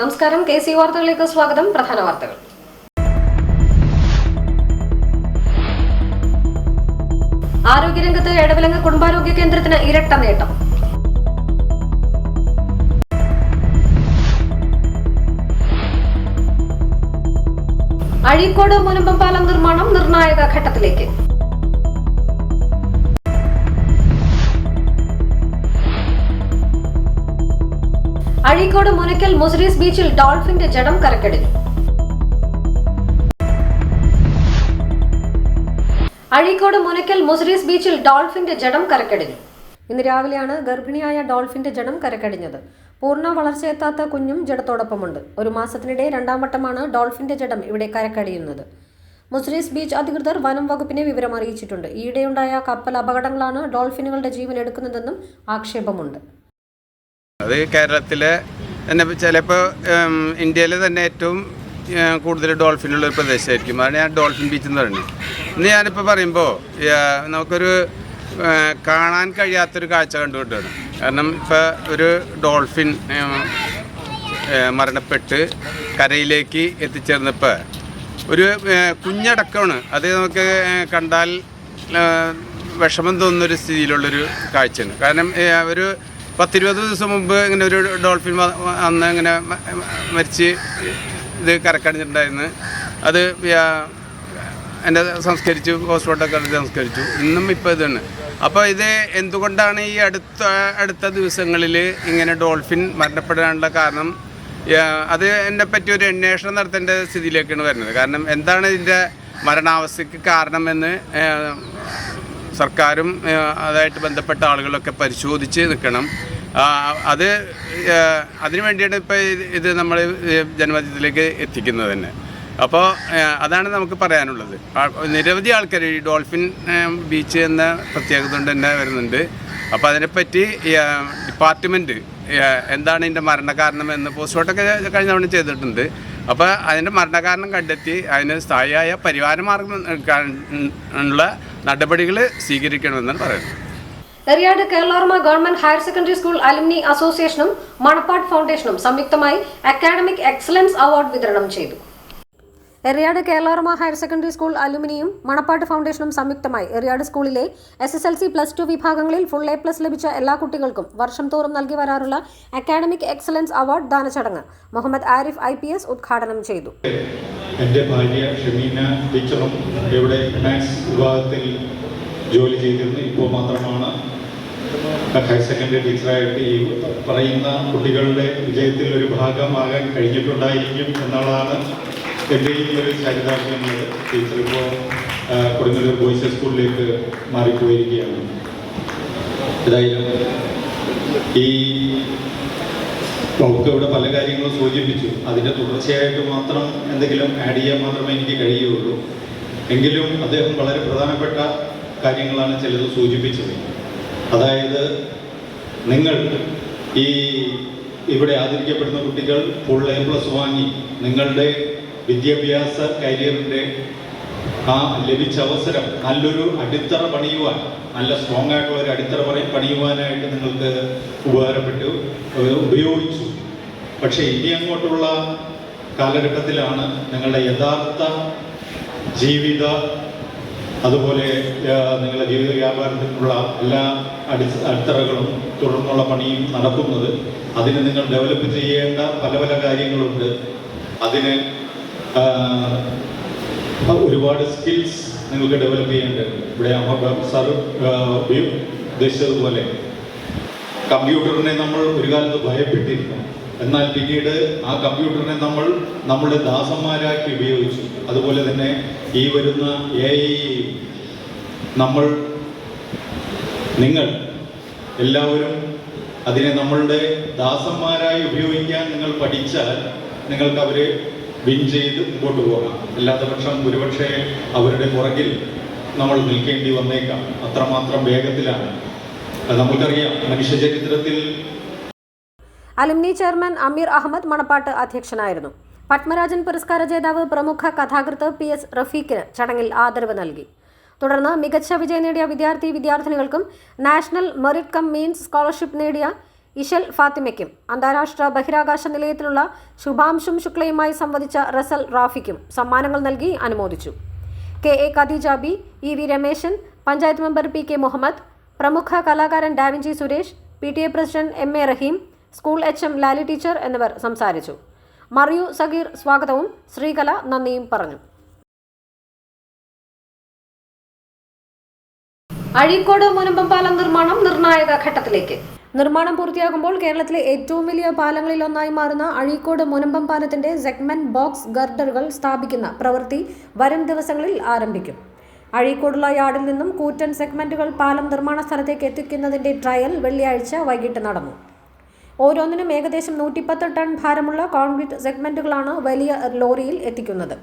നമസ്കാരം. K C വാർത്തകളിലേക്ക് സ്വാഗതം. പ്രധാന വാർത്തകൾ. ആരോഗ്യരംഗത്ത് എടവിലങ്ങ് കുടുംബാരോഗ്യ കേന്ദ്രത്തിന് ഇരട്ട നേട്ടം. അഴീക്കോട് മുനമ്പം പാലം നിർമ്മാണം നിർണായക ഘട്ടത്തിലേക്ക്. അഴീക്കോട് മുനക്കൽ മുസരീസ് ബീച്ചിൽ ഡോൾഫിന്റെ ജഡം കരക്കടിഞ്ഞു അഴീക്കോട് മുനക്കൽ മുസരീസ് ബീച്ചിൽ ഡോൾഫിന്റെ ജഡം കരക്കടിഞ്ഞു ഇന്ന് രാവിലെയാണ് ഗർഭിണിയായ ഡോൾഫിന്റെ ജഡം കരക്കടിഞ്ഞത്. പൂർണ വളർച്ചയെത്താത്ത കുഞ്ഞും ജഡത്തോടൊപ്പമുണ്ട്. ഒരു മാസത്തിനിടെ രണ്ടാം വട്ടമാണ് ഡോൾഫിന്റെ ജഡം ഇവിടെ കരക്കടിയുന്നത്. മുസ്രീസ് ബീച്ച് അധികൃതർ വനം വകുപ്പിനെ വിവരം അറിയിച്ചിട്ടുണ്ട് ഈയിടെയുണ്ടായ കപ്പൽ അപകടങ്ങളാണ് ഡോൾഫിനുകളുടെ ജീവൻ എടുക്കുന്നതെന്നും ആക്ഷേപമുണ്ട്. അത് കേരളത്തിലെ തന്നെ ചിലപ്പോൾ ഇന്ത്യയിലെ തന്നെ ഏറ്റവും കൂടുതൽ ഡോൾഫിനുള്ള ഒരു പ്രദേശമായിരിക്കും. അതാണ് ഞാൻ ഡോൾഫിൻ ബീച്ച് എന്ന് പറയുന്നത്. ഇന്ന് ഞാനിപ്പോൾ പറയുമ്പോൾ നമുക്കൊരു കാണാൻ കഴിയാത്തൊരു കാഴ്ച കണ്ടുകൊണ്ടാണ് കാരണം ഇപ്പോൾ ഒരു ഡോൾഫിൻ മരണപ്പെട്ട് കരയിലേക്ക് എത്തിച്ചേർന്നപ്പോൾ ഒരു കുഞ്ഞടക്കമാണ്. അത് നമുക്ക് കണ്ടാൽ വിഷമം തോന്നുന്നൊരു സ്ഥിതിയിലുള്ളൊരു കാഴ്ചയാണ്. കാരണം ഒരു പത്തിരുപത് ദിവസം മുമ്പ് ഇങ്ങനെ ഒരു ഡോൾഫിൻ അന്ന് ഇങ്ങനെ മരിച്ച് ഇത് കരക്കടിഞ്ഞിട്ടുണ്ടായിരുന്നു. അത് എന്റെ സംസ്കരിച്ചു ഹോസ്പിറ്റലൊക്കെ സംസ്കരിച്ചു. ഇന്നും ഇപ്പോൾ ഇതാണ്. അപ്പോൾ ഇത് എന്തുകൊണ്ടാണ് ഈ അടുത്ത അടുത്ത ദിവസങ്ങളിൽ ഇങ്ങനെ ഡോൾഫിൻ മരണപ്പെടാനുള്ള കാരണം? അത് എന്നെ പറ്റി ഒരു അന്വേഷണം നടത്തേണ്ട സ്ഥിതിയിലേക്കാണ് വരുന്നത്. കാരണം എന്താണ് ഇതിന്റെ മരണാവസ്ഥയ്ക്ക് കാരണമെന്ന് സർക്കാരും അതായിട്ട് ബന്ധപ്പെട്ട ആളുകളൊക്കെ പരിശോധിച്ച് നിൽക്കണം. അത് അതിനു വേണ്ടിയാണ് ഇപ്പോൾ ഇത് നമ്മൾ ജനമധ്യത്തിലേക്ക് എത്തിക്കുന്നത് തന്നെ. അപ്പോൾ അതാണ് നമുക്ക് പറയാനുള്ളത്. നിരവധി ആൾക്കാർ ഈ ഡോൾഫിൻ ബീച്ച് എന്ന പ്രത്യേകത കൊണ്ട് തന്നെ വരുന്നുണ്ട്. അപ്പോൾ അതിനെപ്പറ്റി ഡിപ്പാർട്ട്മെന്റ് എന്താണ് ഇതിന്റെ മരണകാരണം എന്ന് പോസ്റ്റ്മോർട്ടമൊക്കെ കഴിഞ്ഞ തവണ ചെയ്തിട്ടുണ്ട്. അപ്പോൾ അതിന്റെ മരണകാരണം കണ്ടെത്തി അതിന് സ്ഥായിയായ പരിഹാര മാർഗം നടപടികൾ സ്വീകരിക്കണമെന്നാണ് പറയുന്നത്. Eriyad Keralavarma government higher secondary school alumni അസോസിയേഷനും മണപ്പാട് ഫൗണ്ടേഷനും സംയുക്തമായി അക്കാഡമിക് എക്സലൻസ് അവാർഡ് വിതരണം ചെയ്തു. Eriyad Keralavarma higher secondary school അലുമിനിയും Manappad ഫൗണ്ടേഷനും സംയുക്തമായി എറിയാട് സ്കൂളിലെ S S L C plus two വിഭാഗങ്ങളിൽ ഫുൾ എ പ്ലസ് ലഭിച്ച എല്ലാ കുട്ടികൾക്കും വർഷം തോറും നൽകി വരാറുള്ള അക്കാഡമിക് എക്സലൻസ് അവാർഡ് ദാന ചടങ്ങ് Muhammad Arif I P S ഉദ്ഘാടനം ചെയ്തു. എന്റെ ഭാര്യ ഷമീന ടീച്ചറും ഇവിടെ മാത്സ് വിഭാഗത്തിൽ ജോലി ചെയ്തിരുന്നു. ഇപ്പോൾ മാത്രമാണ് ഹയർ സെക്കൻഡറി ടീച്ചറായിട്ട് ഈ പറയുന്ന കുട്ടികളുടെ വിജയത്തിൽ ഒരു ഭാഗമാകാൻ കഴിഞ്ഞിട്ടുണ്ടായിരിക്കും എന്നുള്ളതാണ് എന്റെയും ഒരു ചരിതാർത്ഥ്യമുള്ളത് ടീച്ചർ ഇപ്പോൾ കൊടുങ്ങല്ലൂർ ബോയ്സ് സ്കൂളിലേക്ക് മാറിപ്പോയിരിക്കുകയാണ്. ഏതായാലും ഈ നമുക്ക് ഇവിടെ പല കാര്യങ്ങളും സൂചിപ്പിച്ചു. അതിന്റെ തുടർച്ചയായിട്ട് മാത്രം എന്തെങ്കിലും ആഡ് ചെയ്യാൻ മാത്രമേ എനിക്ക് കഴിയുള്ളൂ എങ്കിലും അദ്ദേഹം വളരെ പ്രധാനപ്പെട്ട കാര്യങ്ങളാണ് ചിലത് സൂചിപ്പിച്ചത്. അതായത് നിങ്ങൾ ഈ ഇവിടെ ആദരിക്കപ്പെടുന്ന കുട്ടികൾ ഫുൾ എ പ്ലസ് വാങ്ങി നിങ്ങളുടെ വിദ്യാഭ്യാസ കരിയറിന്റെ ആ ലഭിച്ച അവസരം നല്ലൊരു അടിത്തറ പണിയുവാൻ നല്ല സ്ട്രോങ് ആയിട്ടുള്ള ഒരു അടിത്തറ പണി പണിയുവാനായിട്ട് നിങ്ങൾക്ക് ഉപകാരപ്പെട്ടു ഉപയോഗിച്ചു. പക്ഷേ ഇനി അങ്ങോട്ടുള്ള കാലഘട്ടത്തിലാണ് നിങ്ങളുടെ യഥാർത്ഥ ജീവിത അതുപോലെ നിങ്ങളുടെ ജീവിത വ്യാപാരത്തിനുള്ള എല്ലാ അടി അടിത്തറകളും തുടർന്നുള്ള പണിയും നടക്കുന്നത്. അതിന് നിങ്ങൾ ഡെവലപ്പ് ചെയ്യേണ്ട പല പല കാര്യങ്ങളുണ്ട്. അതിന് ഒരുപാട് സ്കിൽസ് നിങ്ങൾക്ക് ഡെവലപ്പ് ചെയ്യേണ്ടതുണ്ട് ഇവിടെ സാർ ഉദ്ദേശിച്ചതുപോലെ കമ്പ്യൂട്ടറിനെ നമ്മൾ ഒരു കാലത്ത് ഭയപ്പെട്ടിരുന്നു. എന്നാൽ പിന്നീട് ആ കമ്പ്യൂട്ടറിനെ നമ്മൾ നമ്മുടെ ദാസന്മാരാക്കി ഉപയോഗിച്ചു. അതുപോലെ തന്നെ ഈ വരുന്ന എ നമ്മൾ നിങ്ങൾ എല്ലാവരും അതിനെ നമ്മളുടെ ദാസന്മാരായി ഉപയോഗിക്കാൻ നിങ്ങൾ പഠിച്ചാൽ നിങ്ങൾക്ക് അവരെ വിൻ ചെയ്ത് മുമ്പോട്ട് പോകാം. അല്ലാത്ത പക്ഷം ഒരുപക്ഷെ അവരുടെ പുറകിൽ നമ്മൾ നിൽക്കേണ്ടി വന്നേക്കാം. അത്രമാത്രം വേഗത്തിലാണ്. നമുക്കറിയാം. മനുഷ്യ ചരിത്രത്തിൽ അലുമിനി ചെയർമാൻ അമീർ അഹമ്മദ് മണപ്പാട്ട് അധ്യക്ഷനായിരുന്നു. പത്മരാജൻ പുരസ്കാര ജേതാവ് പ്രമുഖ കഥാകൃത്ത് പി എസ് റഫീഖിന് ചടങ്ങിൽ ആദരവ് നൽകി. തുടർന്ന് മികച്ച വിജയം നേടിയ വിദ്യാർത്ഥി വിദ്യാർത്ഥിനികൾക്കും national merit cum means scholarship നേടിയ ഇശൽ ഫാത്തിമയ്ക്കും അന്താരാഷ്ട്ര ബഹിരാകാശ നിലയത്തിലുള്ള ശുഭാംശും ശുക്ലയുമായി സംവദിച്ച റസൽ റാഫിക്കും സമ്മാനങ്ങൾ നൽകി അനുമോദിച്ചു. K. A. Khadeeja B E. V. Rameshan panchayat member P. K. Muhammad പ്രമുഖ കലാകാരൻ Da Vinci Suresh P. T. A. President M. A. Raheem school H. M. Lali teacher എന്നിവർ സംസാരിച്ചു. മറിയു സഗീർ സ്വാഗതവും ശ്രീകല നന്ദിയും പറഞ്ഞു. അഴീക്കോട് മുനമ്പം പാലം നിർമ്മാണം നിർണായക ഘട്ടത്തിലേക്ക്. നിർമ്മാണം പൂർത്തിയാകുമ്പോൾ കേരളത്തിലെ ഏറ്റവും വലിയ പാലങ്ങളിൽ ഒന്നായി മാറുന്ന അഴീക്കോട് മുനമ്പം പാലത്തിന്റെ സെഗ്മെന്റ് ബോക്സ് ഗർഡറുകൾ സ്ഥാപിക്കുന്ന പ്രവൃത്തി വരും ദിവസങ്ങളിൽ ആരംഭിക്കും. അഴീക്കോടുള്ള യാർഡിൽ നിന്നും കൂറ്റൻ സെഗ്മെന്റുകൾ പാലം നിർമ്മാണ സ്ഥലത്തേക്ക് എത്തിക്കുന്നതിന്റെ ട്രയൽ വെള്ളിയാഴ്ച വൈകിട്ട് നടന്നു. ഓരോന്നിനും ഏകദേശം നൂറ്റിപ്പത്ത് ടൺ ഭാരമുള്ള കോൺക്രീറ്റ് സെഗ്മെന്റുകളാണ് വലിയ ലോറിയിൽ എത്തിക്കുന്നത്.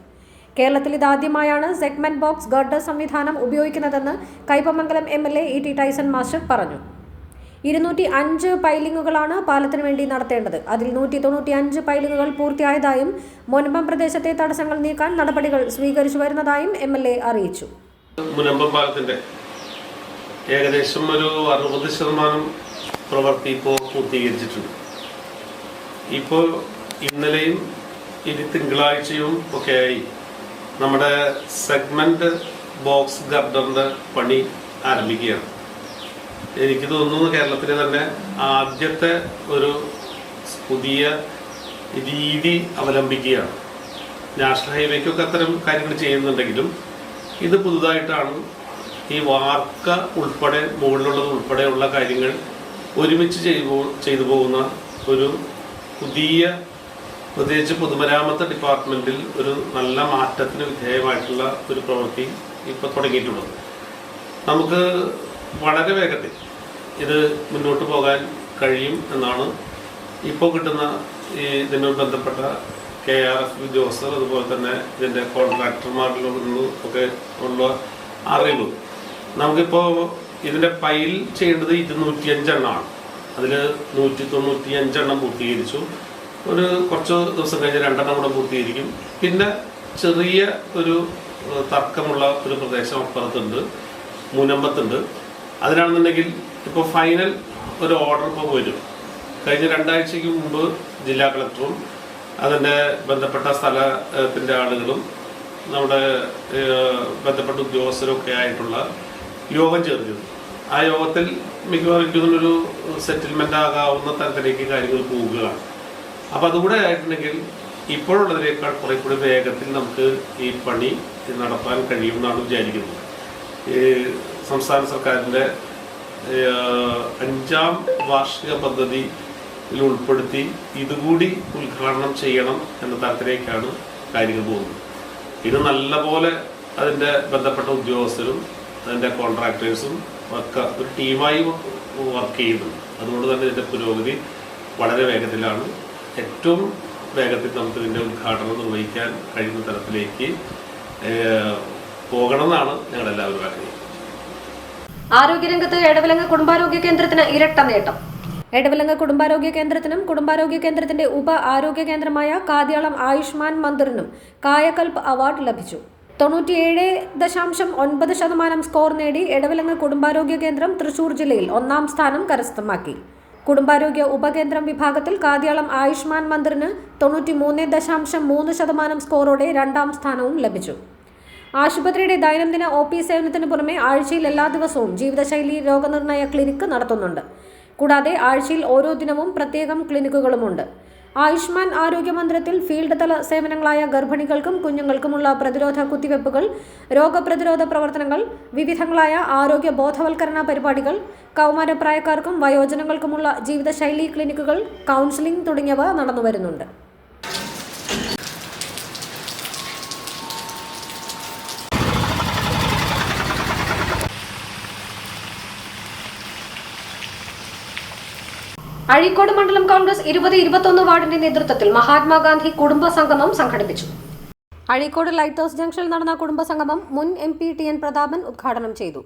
കേരളത്തിൽ ഇതാദ്യമായാണ് സെഗ്മെന്റ് ബോക്സ് ഗർഡർ സംവിധാനം ഉപയോഗിക്കുന്നതെന്ന് Kaipamangalam M L A E T Tyson master പറഞ്ഞു. ഇരുന്നൂറ്റി അഞ്ച് പൈലിങ്ങുകളാണ് പാലത്തിന് വേണ്ടി നടത്തേണ്ടത്. അതിൽ നൂറ്റി തൊണ്ണൂറ്റി അഞ്ച് പൈലിങ്ങുകൾ പൂർത്തിയായതായും മുൻപം പ്രദേശത്തെ തടസ്സങ്ങൾ നീക്കാൻ നടപടികൾ സ്വീകരിച്ചു വരുന്നതായും എം എൽ എ അറിയിച്ചു. മുനമ്പം പാലത്തിന്റെ ഏകദേശം ഒരു അറുപത് ശതമാനം പ്രവൃത്തി ഇപ്പോൾ പൂർത്തീകരിച്ചിട്ടുണ്ട്. ഇപ്പോൾ ഇന്നലെയും ഇനി തിങ്കളാഴ്ചയും ഒക്കെയായി നമ്മുടെ സെഗ്മെന്റ് ബോക്സ് ഗർഡറിന്റെ പണി ആരംഭിക്കുകയാണ്. എനിക്ക് തോന്നുന്നു കേരളത്തിലെ തന്നെ ആദ്യത്തെ ഒരു പുതിയ രീതി അവലംബിക്കുകയാണ്. നാഷണൽ ഹൈവേക്കൊക്കെ അത്തരം കാര്യങ്ങൾ ചെയ്യുന്നുണ്ടെങ്കിലും ഇത് പുതുതായിട്ടാണ് ഈ വാർക്ക ഉൾപ്പെടെ മുകളിലുള്ളത് ഉൾപ്പെടെയുള്ള കാര്യങ്ങൾ ഒരുമിച്ച് ചെയ്തു ചെയ്തു പോകുന്ന ഒരു പുതിയ പ്രത്യേകിച്ച് പൊതുമരാമത്ത് ഡിപ്പാർട്ട്മെന്റിൽ ഒരു നല്ല മാറ്റത്തിന് വിധേയമായിട്ടുള്ള ഒരു പ്രവൃത്തി ഇപ്പോൾ തുടങ്ങിയിട്ടുള്ളത്. നമുക്ക് വളരെ വേഗത്തിൽ ഇത് മുന്നോട്ട് പോകാൻ കഴിയും എന്നാണ് ഇപ്പോൾ കിട്ടുന്ന ഈ ഇതിനോട് ബന്ധപ്പെട്ട കെ ആർ എഫ് ഉദ്യോഗസ്ഥർ അതുപോലെ തന്നെ ഇതിന്റെ കോൺട്രാക്ടർമാരിൽ നിന്നും ഒക്കെ ഉള്ള അറിവ്. നമുക്കിപ്പോൾ ഇതിന്റെ ഫയൽ ചെയ്യേണ്ടത് ഇരുന്നൂറ്റി അഞ്ചെണ്ണമാണ് അതിൽ നൂറ്റി തൊണ്ണൂറ്റി അഞ്ചെണ്ണം പൂർത്തീകരിച്ചു. ഒരു കുറച്ച് ദിവസം കഴിഞ്ഞ് രണ്ടെണ്ണം കൂടെ പൂർത്തീകരിക്കും. പിന്നെ ചെറിയ ഒരു തർക്കമുള്ള ഒരു പ്രദേശം അപ്പുറത്തുണ്ട് മുനമ്പത്തുണ്ട് അതിനാണെന്നുണ്ടെങ്കിൽ ഇപ്പോൾ ഫൈനൽ ഒരു ഓർഡർ ഇപ്പോൾ വരും. കഴിഞ്ഞ രണ്ടാഴ്ചയ്ക്ക് മുമ്പ് ജില്ലാ കളക്ടറും അതിന്റെ ബന്ധപ്പെട്ട സ്ഥലത്തിന്റെ ആളുകളും നമ്മുടെ ബന്ധപ്പെട്ട ഉദ്യോഗസ്ഥരൊക്കെ ആയിട്ടുള്ള യോഗം ചേർന്നിരുന്നു ആ യോഗത്തിൽ മിക്കവാറും ഒരു സെറ്റിൽമെന്റ് ആകാവുന്ന തരത്തിലേക്ക് കാര്യങ്ങൾ പോവുകയാണ്. അപ്പോൾ അതുകൂടെ ആയിട്ടുണ്ടെങ്കിൽ ഇപ്പോഴുള്ളതിനേക്കാൾ കുറെ കൂടി വേഗത്തിൽ നമുക്ക് ഈ പണി നടത്താൻ കഴിയുമെന്നാണ് വിചാരിക്കുന്നത്. സംസ്ഥാന സർക്കാരിന്റെ അഞ്ചാം വാർഷിക പദ്ധതിയിൽ ഉൾപ്പെടുത്തി ഇതുകൂടി ഉദ്ഘാടനം ചെയ്യണം എന്ന തരത്തിലേക്കാണ് കാര്യങ്ങൾ പോകുന്നത്. ഇത് നല്ലപോലെ അതിന്റെ ബന്ധപ്പെട്ട ഉദ്യോഗസ്ഥരും അതിന്റെ കോൺട്രാക്ടേഴ്സും ഒക്കെ ഒരു ടീമായി വർക്ക് ചെയ്യുന്നുണ്ട്. അതുകൊണ്ട് തന്നെ ഇതിന്റെ പുരോഗതി വളരെ വേഗത്തിലാണ്. ഏറ്റവും വേഗത്തിൽ നമുക്ക് ഇതിന്റെ ഉദ്ഘാടനം നിർവഹിക്കാൻ കഴിയുന്ന തരത്തിലേക്ക് പോകണമെന്നാണ് ഞങ്ങളെല്ലാവരും ആഗ്രഹിക്കുന്നത്. ആരോഗ്യരംഗത്ത് എടവലങ്ങ കുടുംബാരോഗ്യ കേന്ദ്രത്തിന് ഇരട്ട നേട്ടം. എടവലങ്ങ കുടുംബാരോഗ്യ കേന്ദ്രത്തിനും കുടുംബാരോഗ്യ കേന്ദ്രത്തിന്റെ ഉപ ആരോഗ്യ കേന്ദ്രമായ കാതിയാളം ആയുഷ്മാൻ മന്ദിറിനും കായകൽപ് അവാർഡ് ലഭിച്ചു. തൊണ്ണൂറ്റിയേഴ് ദശാംശം ഒൻപത് ശതമാനം സ്കോർ നേടി എടവലങ്ങ കുടുംബാരോഗ്യ കേന്ദ്രം തൃശൂർ ജില്ലയിൽ ഒന്നാം സ്ഥാനം കരസ്ഥമാക്കി. കുടുംബാരോഗ്യ ഉപകേന്ദ്രം വിഭാഗത്തിൽ കാതിയാളം ആയുഷ്മാൻ മന്ദിറിന് തൊണ്ണൂറ്റി മൂന്ന് ദശാംശം മൂന്ന് ശതമാനം സ്കോറോടെ രണ്ടാം സ്ഥാനവും ലഭിച്ചു. ആശുപത്രിയുടെ ദൈനംദിന ഒ പി സേവനത്തിന് പുറമെ ആഴ്ചയിൽ എല്ലാ ദിവസവും ജീവിതശൈലി രോഗനിർണയ ക്ലിനിക്ക് നടത്തുന്നുണ്ട്. കൂടാതെ ആഴ്ചയിൽ ഓരോ ദിനവും പ്രത്യേകം ക്ലിനിക്കുകളുമുണ്ട്. ആയുഷ്മാൻ ആരോഗ്യ മന്ദിരത്തിൽ ഫീൽഡ് തല സേവനങ്ങളായ ഗർഭിണികൾക്കും കുഞ്ഞുങ്ങൾക്കുമുള്ള പ്രതിരോധ കുത്തിവയ്പ്പുകൾ രോഗപ്രതിരോധ പ്രവർത്തനങ്ങൾ വിവിധങ്ങളായ ആരോഗ്യ ബോധവൽക്കരണ പരിപാടികൾ കൗമാരപ്രായക്കാർക്കും വയോജനങ്ങൾക്കുമുള്ള ജീവിതശൈലി ക്ലിനിക്കുകൾ കൗൺസിലിംഗ് തുടങ്ങിയവ നടന്നുവരുന്നുണ്ട്. അഴീക്കോട് മണ്ഡലം കോൺഗ്രസ് ഇരുപത് ഇരുപത്തൊന്ന് വാർഡിന്റെ നേതൃത്വത്തിൽ മഹാത്മാഗാന്ധി കുടുംബ സംഗമം സംഘടിപ്പിച്ചു. അഴീക്കോട് ലൈറ്റ് ഹൗസ് ജംഗ്ഷനിൽ നടന്ന കുടുംബ സംഗമം മുൻ M P T N Prathapan ഉദ്ഘാടനം ചെയ്തു.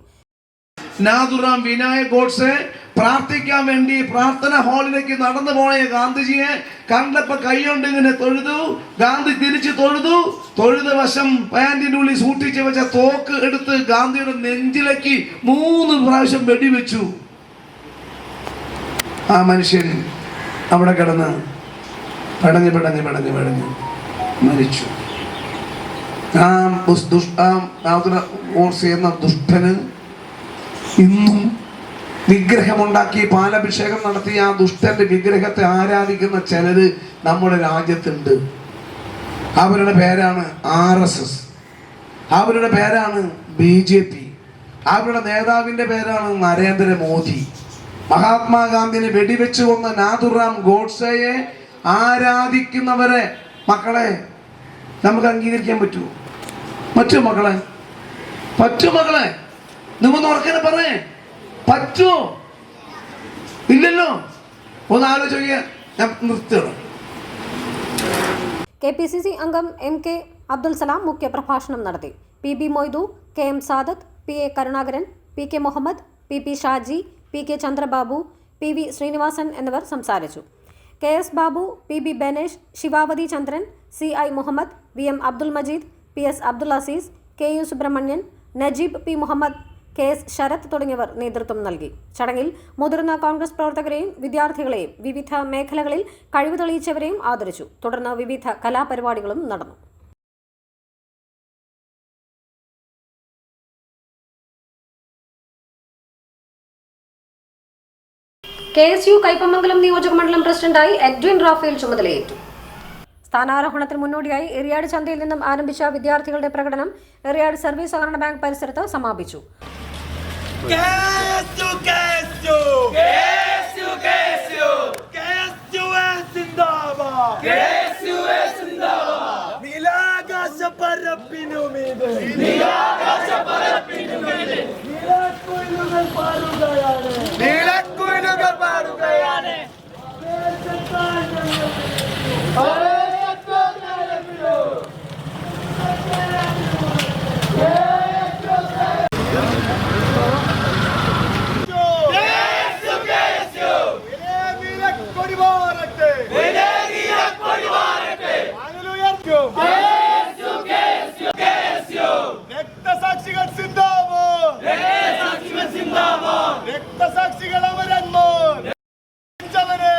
നാദുറാം വിനായക് ഗോഡ്സെ പ്രാർത്ഥിക്കാൻ വേണ്ടി പ്രാർത്ഥന ഹാളിലേക്ക് നടന്നു പോയ ഗാന്ധിജിയെ കണ്ടപ്പോ കൈകൊണ്ട് ഇങ്ങനെ തൊഴുതു. ഗാന്ധി തിരിച്ചു തൊഴുതു. തൊഴുത വശം പാൻറിന്റെ ഉള്ളിൽ സൂക്ഷിച്ച് വെച്ച തോക്ക് എടുത്ത് ഗാന്ധിയുടെ നെഞ്ചിലേക്ക് മൂന്ന് പ്രാവശ്യം വെടിവെച്ചു. ആ മനുഷ്യൻ അവിടെ കിടന്ന് പടഞ്ഞ് പടഞ്ഞ് പടഞ്ഞ് പടഞ്ഞ് മരിച്ചു. ആ ദുഷ്- ആ എന്ന ദുഷ്ടന് ഇന്നും വിഗ്രഹമുണ്ടാക്കി പാലഭിഷേകം നടത്തി ആ ദുഷ്ടന്റെ വിഗ്രഹത്തെ ആരാധിക്കുന്ന ചിലര് നമ്മുടെ രാജ്യത്തുണ്ട്. അവരുടെ പേരാണ് ആർ എസ് എസ്. അവരുടെ പേരാണ് ബി ജെ പി. അവരുടെ നേതാവിന്റെ പേരാണ് നരേന്ദ്രമോദി. മഹാത്മാഗാന്ധിനെ വെടിവെച്ച് കൊന്ന നാഥുറാം ഗോഡ്സെയെ ആരാധിക്കുന്നവരെ മക്കളെ നമുക്ക് അംഗീകരിക്കാൻ പറ്റുമോ? പറ്റൂ മക്കളെ. പറ്റൂ മക്കളെ. നിങ്ങൾ ഉറക്കനെ പറഞ്ഞേ. പറ്റുമോ ഇല്ലല്ലോ. ഒന്ന് ആലോചിക്കുക ഞാൻ നിർത്തുകയാണ് കെ പി സി സി അംഗം എം കെ അബ്ദുൽ സലാം മുഖ്യ പ്രഭാഷണം നടത്തി. P B Moidu K M Sadath P A Karunakaran P K Muhammad P P Shaji P K Chandrababu P V Srinivasan എന്നിവർ സംസാരിച്ചു. K S Babu P B Banesh Sivavathi Chandran C I Muhammad V M Abdul Majeed P S Abdul Azeez K U Subramanian Najeeb P Muhammad K S Sarath തുടങ്ങിയവർ നേതൃത്വം നൽകി. ചടങ്ങിൽ മുതിർന്ന കോൺഗ്രസ് പ്രവർത്തകരെയും വിദ്യാർത്ഥികളെയും വിവിധ മേഖലകളിൽ കഴിവ് തെളിയിച്ചവരെയും ആദരിച്ചു. തുടർന്ന് വിവിധ കലാപരിപാടികളും നടന്നു. കെ എസ് യു കൈപ്പമംഗലം നിയോജക മണ്ഡലം പ്രസിഡന്റായി എഡ്വിൻ റാഫേൽ ചുമതലയേറ്റു. സ്ഥാനാരോഹണത്തിന് മുന്നോടിയായി എറിയാട് ചന്തയിൽ നിന്നും ആരംഭിച്ച വിദ്യാർത്ഥികളുടെ പ്രകടനം എറിയാട് സർവീസ് സഹകരണ ബാങ്ക് പരിസരത്ത് സമാപിച്ചു! KSU സിന്ദാബാദ്! നീലാകാശ പരപ്പിനുമീത്. അമരന്മാർ മരിച്ചവരെ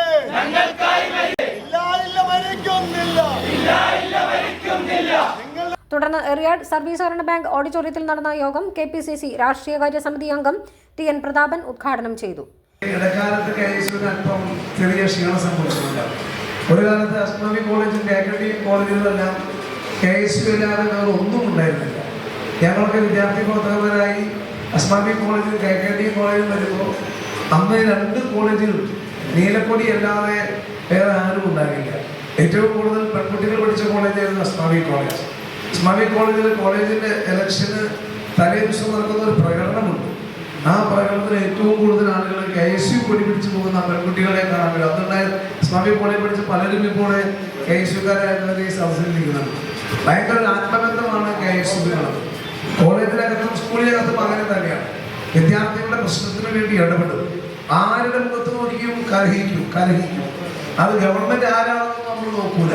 ഇല്ല ഇല്ല മരിക്കുന്നില്ല. നിങ്ങൾ തുടർന്ന് എറിയാഡ് സർവീസ് സഹകരണ ബാങ്ക് ഓഡിറ്റോറിയത്തിൽ നടന്ന യോഗം കെ പി സി സി രാഷ്ട്രീയകാര്യ സമിതി അംഗം ടി എൻ പ്രതാപൻ ഉദ്ഘാടനം ചെയ്തു. ഇടക്കാലത്ത് കെ അല്പം ചെറിയ ക്ഷീണം സംഭവിച്ചിട്ടുണ്ട്. ഒരു കാലത്ത് അസ്മാമി കോളേജും കാക്കഡി കോളേജുകളെല്ലാം കെ എസ് യു ഇല്ലാതെ വേറെ ഒന്നും ഉണ്ടായിരുന്നില്ല. ഞങ്ങളൊക്കെ വിദ്യാർത്ഥി പ്രവർത്തകരായി അസ്മാമി കോളേജിൽ കാക്കഡി കോളേജിൽ വരുമ്പോൾ അന്ന് രണ്ട് കോളേജിൽ നീലപ്പൊടി അല്ലാതെ വേറെ ആരും ഉണ്ടാകില്ല ഏറ്റവും കൂടുതൽ പെൺകുട്ടികൾ പഠിച്ച കോളേജായിരുന്നു അസ്മാവി കോളേജ് അസ്മാവി കോളേജിൽ കോളേജിന്റെ ഇലക്ഷന് തലേ ദിവസം നടക്കുന്ന ഒരു പ്രകടനമുണ്ട്. ആ പ്രകടനത്തിന് ഏറ്റവും കൂടുതൽ ആളുകൾ കെ എസ് യു കൊടി പിടിച്ചു പോകുന്ന പെൺകുട്ടികളെ കാണാൻ പറ്റും. അതുണ്ടായ സ്വാമി കോളേജ് പഠിച്ച പലരും ഇപ്പോൾ കെ എസ് യുക്കാരായിട്ടുള്ള ഈ ഭയങ്കര ഒരു ആത്മബന്ധമാണ് കെ എസ് യു കോളേജിനകത്തും സ്കൂളിനകത്തും അങ്ങനെ തന്നെയാണ്. വിദ്യാർത്ഥികളുടെ പ്രശ്നത്തിന് വേണ്ടി ഇടപെടും. ആരുടെ മുഖത്ത് നോക്കിയും കലഹിക്കും കലഹിക്കും. അത് ഗവൺമെന്റ് ആരാണെന്ന് നമ്മൾ നോക്കൂല.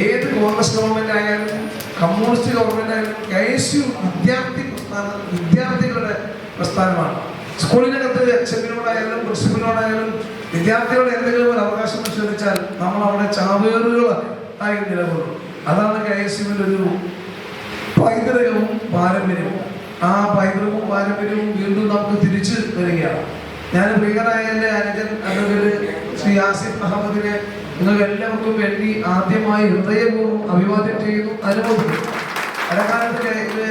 ഏത് കോൺഗ്രസ് ഗവൺമെന്റ് ആയാലും കമ്മ്യൂണിസ്റ്റ് ഗവൺമെന്റ് ആയാലും കെ എസ് യു വിദ്യാർത്ഥി പ്രസ്ഥാനം വിദ്യാർത്ഥികളുടെ പ്രസ്ഥാനമാണ്. സ്കൂളിനകത്ത് അച്ഛനോടായാലും പ്രിൻസിപ്പലിനോടായാലും വിദ്യാർത്ഥികളുടെ എന്തെങ്കിലും ഒരു അവകാശം നിഷേധിച്ചാൽ നമ്മൾ അവിടെ ചാവേറുകൾ ആയി നിലകൊള്ളും. അതാണ് കെ എസ് യുവിന്റെ ഒരു പൈതൃകവും പാരമ്പര്യവും. ആ പൈതൃകവും പാരമ്പര്യവും വീണ്ടും നമുക്ക് തിരിച്ചു വരികയാണ്. ഞാൻ ഭീകരായ എന്റെ അനുജൻ അഡ്വക്കേറ്റ് ശ്രീ ആസിഫ് അഹമ്മദിനെ നിങ്ങൾ എല്ലാവർക്കും വേണ്ടി ആദ്യമായി ഹൃദയപൂർവം അഭിവാദ്യം ചെയ്യുന്നു. അനുഭവിക്കുന്നു അലക്കാലത്ത്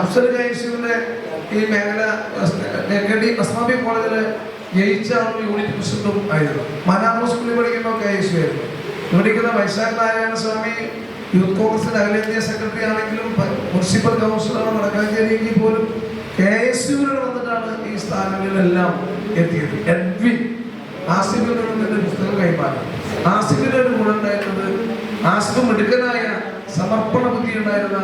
അഫ്സൽ ജയസിയുടെ ഈ മേഖല നെക്കടി അസ്മാബി കോളേജിൽ ജയിച്ച യൂണിറ്റ് പ്രസിഡന്റും ആയിരുന്നു. മനാമോ സ്കൂളിൽ പഠിക്കുമ്പോൾ കെ യേശു ആയിരുന്നു പഠിക്കുന്ന വൈശാഖ് നാരായണ സ്വാമി യൂത്ത് കോൺഗ്രസിന്റെ അഖിലേന്ത്യാ സെക്രട്ടറി ആണെങ്കിലും മുനിസിപ്പൽ കൗൺസിലർ വടക്കാഞ്ചേരിയെങ്കിൽ പോലും കെ എസ് യുവിൽ വന്നിട്ടാണ് ഈ സ്ഥാനങ്ങളിലെല്ലാം എത്തിയത്. എഡ്വിൻ ആസിഫിനോട് നിന്നും എന്റെ പുസ്തകം കൈമാറി. ആസിഫിന് ഒരു ഗുണം ഉണ്ടായിരുന്നത് ആസിഫ് മിടുക്കനായ സമർപ്പണ ബുദ്ധി ഉണ്ടായിരുന്ന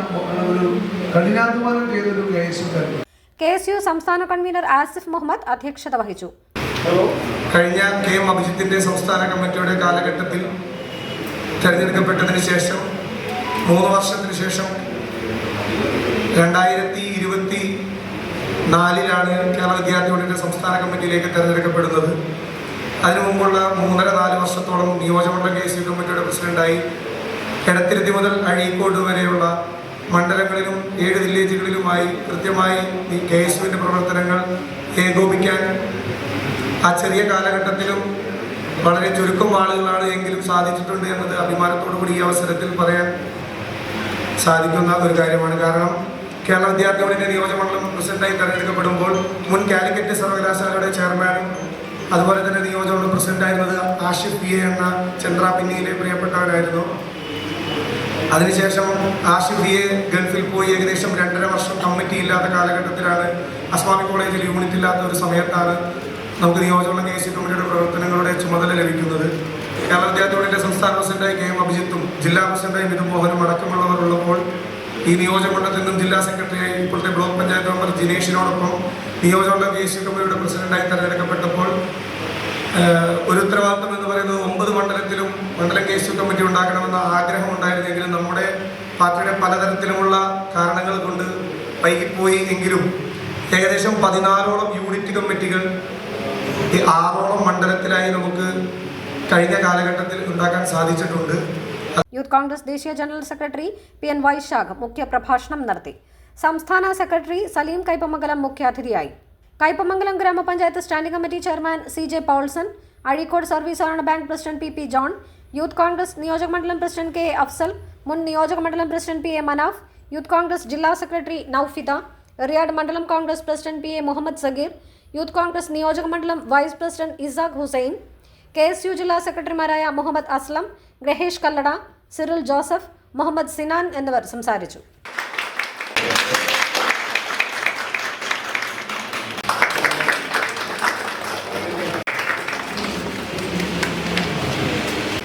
ഒരു കഠിനാധ്വാനം ചെയ്തൊരു കെ എസ് യുക്കാരൻ കെ എസ് യു സംസ്ഥാന കൺവീനർ ആസിഫ് മുഹമ്മദ് അധ്യക്ഷത വഹിച്ചു. കഴിഞ്ഞ കെ എം അഭിജിത്തിന്റെ സംസ്ഥാന കമ്മിറ്റിയുടെ കാലഘട്ടത്തിൽ തെരഞ്ഞെടുക്കപ്പെട്ടതിന് ശേഷം മൂന്ന് വർഷത്തിന് ശേഷം രണ്ടായിരത്തി നാലിലാണ് കേരള വിദ്യാർത്ഥി യൂണിയന്റെ സംസ്ഥാന കമ്മിറ്റിയിലേക്ക് തെരഞ്ഞെടുക്കപ്പെടുന്നത്. അതിനു മുമ്പുള്ള മൂന്നര നാല് വർഷത്തോളം നിയോജകമണ്ഡലം കെ സി കമ്മിറ്റിയുടെ പ്രസിഡന്റായി എടത്തിരുത്തി മുതൽ അഴീക്കോട് വരെയുള്ള മണ്ഡലങ്ങളിലും ഏഴ് വില്ലേജുകളിലുമായി കൃത്യമായി കെ എസ് യുവിന്റെ പ്രവർത്തനങ്ങൾ ഏകോപിക്കാൻ ആ ചെറിയ കാലഘട്ടത്തിലും വളരെ ചുരുക്കം ആളുകളാണ് എങ്കിലും സാധിച്ചിട്ടുണ്ട് എന്നത് അഭിമാനത്തോടു കൂടി ഈ അവസരത്തിൽ പറയാൻ സാധിക്കുന്ന ഒരു കാര്യമാണ്. കാരണം കേരള വിദ്യാർത്ഥി യൂണിയന്റെ നിയോജകമണ്ഡലം പ്രസിഡന്റായി തെരഞ്ഞെടുക്കപ്പെടുമ്പോൾ മുൻ കാലിക്കറ്റ് സർവകലാശാലയുടെ ചെയർമാനും അതുപോലെ തന്നെ നിയോജകമണ്ഡലം പ്രസിഡന്റായിരുന്നത് ആഷിഫ് പി എ എന്ന ചന്ദ്ര പിന്നിയിലെ പ്രിയപ്പെട്ടവരായിരുന്നു. അതിനുശേഷം ആഷിഫ് ബി എ ഗൾഫിൽ പോയി ഏകദേശം രണ്ടര വർഷം കമ്മിറ്റി ഇല്ലാത്ത കാലഘട്ടത്തിലാണ് അസ്വാമി കോളേജിൽ യൂണിറ്റ് ഇല്ലാത്ത ഒരു സമയത്താണ് നമുക്ക് നിയോജകമണ്ഡലം കെ സി കമ്മിറ്റിയുടെ പ്രവർത്തനങ്ങളുടെ ചുമതല ലഭിക്കുന്നത്. കേരള വിദ്യാർത്ഥി സംസ്ഥാന പ്രസിഡന്റായി കെ എം അഭിജിത്തും ജില്ലാ പ്രസിഡന്റായി മിഥുൻ മോഹനും അടക്കമുള്ളവർ ഉള്ളപ്പോൾ ഈ നിയോജകമണ്ഡലത്തിൽ നിന്നും ജില്ലാ സെക്രട്ടറിയായി ഇപ്പോഴത്തെ ബ്ലോക്ക് പഞ്ചായത്ത് മെമ്പർ ജിനേഷിനോടൊപ്പം നിയോജകമണ്ഡലം കെ സി കമ്മിറ്റിയുടെ പ്രസിഡന്റായി തെരഞ്ഞെടുക്കപ്പെട്ടപ്പോൾ ഒരു ഉത്തരവാദിത്തം എന്ന് പറയുന്നത് ഒമ്പത് മണ്ഡലത്തിലും മണ്ഡലം കെ കമ്മിറ്റി ഉണ്ടാക്കണമെന്ന ആഗ്രഹം ഉണ്ടായിരുന്നെങ്കിലും നമ്മുടെ പാർട്ടിയുടെ പലതരത്തിലുമുള്ള കാരണങ്ങൾ കൊണ്ട് വൈകിപ്പോയി എങ്കിലും ഏകദേശം പതിനാലോളം യൂണിറ്റ് കമ്മിറ്റികൾ ആറോളം മണ്ഡലത്തിലായി നമുക്ക് കഴിഞ്ഞ കാലഘട്ടത്തിൽ ഉണ്ടാക്കാൻ സാധിച്ചിട്ടുണ്ട്. യൂത്ത് കോൺഗ്രസ് ദേശീയ general secretary P N Vaishakh മുഖ്യപ്രഭാഷണം നടത്തി. സംസ്ഥാന സെക്രട്ടറി സലീം കൈപ്പമംഗലം മുഖ്യാതിഥിയായി. കൈപ്പമംഗലം ഗ്രാമപഞ്ചായത്ത് standing committee chairman C J Paulson Azhikode service സഹകരണ bank president P P John youth Congress നിയോജകമണ്ഡലം പ്രസിഡന്റ് കെ അഫ്സൽ മുൻ നിയോജകമണ്ഡലം president P A Manaf youth Congress ജില്ലാ സെക്രട്ടറി നൌഫിദ റിയാഡ് മണ്ഡലം Congress president P A Muhammad Sageer youth Congress നിയോജകമണ്ഡലം vice president Ishaq Hussain K S U ജില്ലാ സെക്രട്ടറിമാരായ Muhammad Aslam Grahesh Kallada Cyril Joseph Muhammad Sinan എന്നിവർ സംസാരിച്ചു.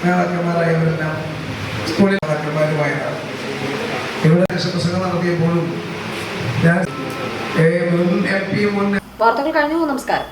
നേതാക്കന്മാരായവരെല്ലാം സ്കൂളിൽ നേതാക്കന്മാരുമായിട്ടാണ് ഇവിടെ പ്രസംഗം നടത്തിയപ്പോഴും ഞാൻ മുൻ എം പി മുൻ വാർത്തകൾ കഴിഞ്ഞു. നമസ്കാരം.